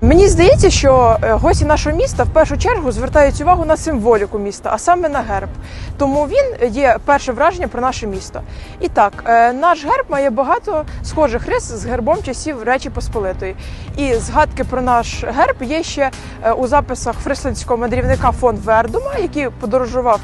Мені здається, що е, гості нашого міста в першу чергу звертають увагу на символіку міста, а саме на герб. Тому він є перше враження про наше місто. І так, е, наш герб має багато схожих рис з гербом часів Речі Посполитої. І згадки про наш герб є ще е, у записах фрисландського мандрівника фон Вердума, який подорожував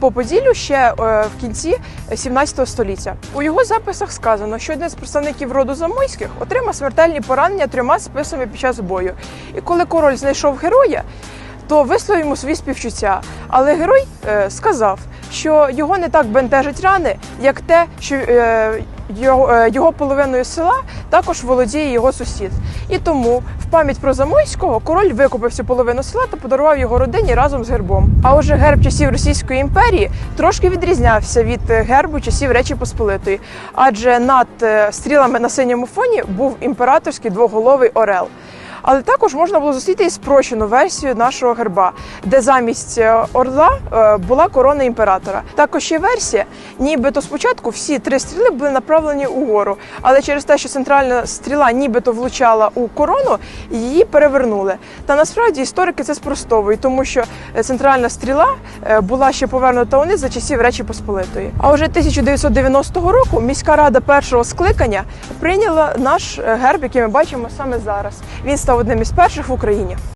по Поділлю ще е, в кінці 17 століття. У його записах сказано, що один з представників роду Замойських отримав смертельні поранення трьома списами під час бою. І коли король знайшов героя, то висловив йому свої співчуття. Але герой е, сказав, що його не так бентежать рани, як те, що е, його, е, його половиною села також володіє його сусід. І тому в пам'ять про Замойського король викупив цю половину села та подарував його родині разом з гербом. А отже, герб часів Російської імперії трошки відрізнявся від е, гербу часів Речі Посполитої, адже над стрілами на синьому фоні був імператорський двоголовий орел. Але також можна було зустріти і спрощену версію нашого герба, де замість е, орла е, була корона імператора. Також є версія, нібито спочатку всі три стріли були направлені угору, але через те, що центральна стріла нібито влучала у корону, її перевернули. Та насправді історики це спростовують, тому що е, центральна стріла була ще повернута униз за часів Речі Посполитої. А вже 1990 року міська рада першого скликання прийняла наш герб, який ми бачимо саме зараз. Він став одним із перших в Україні.